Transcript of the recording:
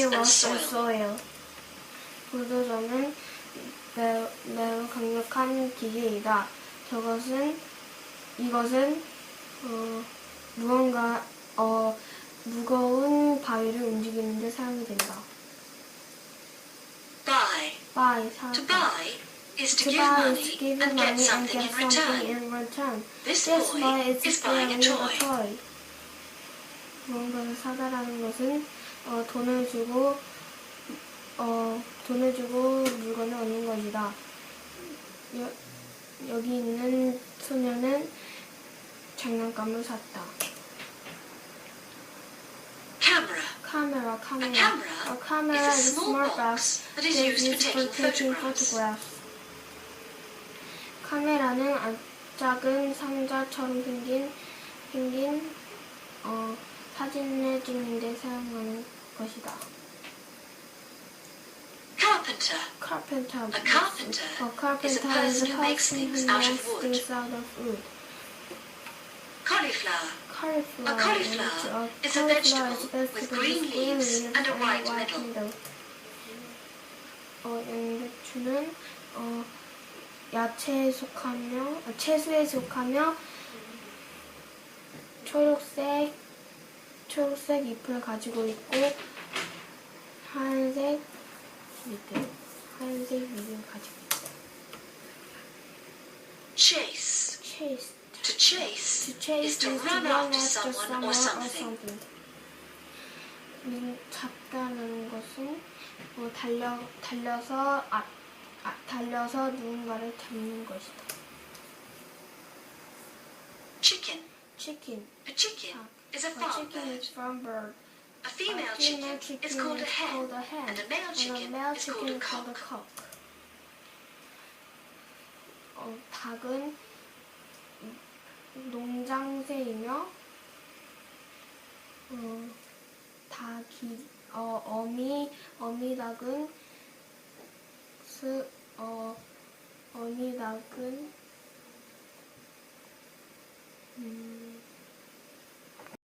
and and soil. soil. 불도저는 매우, 매우 강력한 기계이다. 저것은 이것은 어, 무언가 어, 무거운 바위를 움직이는 데 사용이 된다. Buy. buy To buy is to To give money give and get money and something get in something return. in return. This This boy boy is buying a toy. 무언가를 사다라는 것은 어, 돈을 주고 어, 돈을 주고 물건을 얻는 것이다. 여, 여기 있는 소녀는 장난감을 샀다. 카메라, 카메라. A camera is a small box that is used for taking photographs. 카메라는 아- 작은 상자처럼 생긴 생긴 어, 사진을 사용하는 것이다. Carpenter. Carpenter. A carpenter A carpenter is a person who makes things out of wood. things out of wood. Cauliflower. Cauliflower. A cauliflower is- a vegetable with green leaves and a white middle. 어, 양배추는 어, 야채에 속하며 어, 채소에 속하며 초록색 초록색 잎을 가지고 있고 하얀색 밑에 하얀색 밑을 가지고 있다. Chase. Chase. To chase To chase is to run after someone or something. 음, 잡다는 것은 뭐 달려 달려서 아, 아, 달려서 누군가를 잡는 것이다. Chicken. 치킨. A chicken is a farm chicken bird. A female A female chicken is called a hen, and a male chicken male is called chicken a cock. cock. 어, 닭은 농장새이며 어, 닭이 어, 어미 어미 닭은 스, 어, 어미 닭은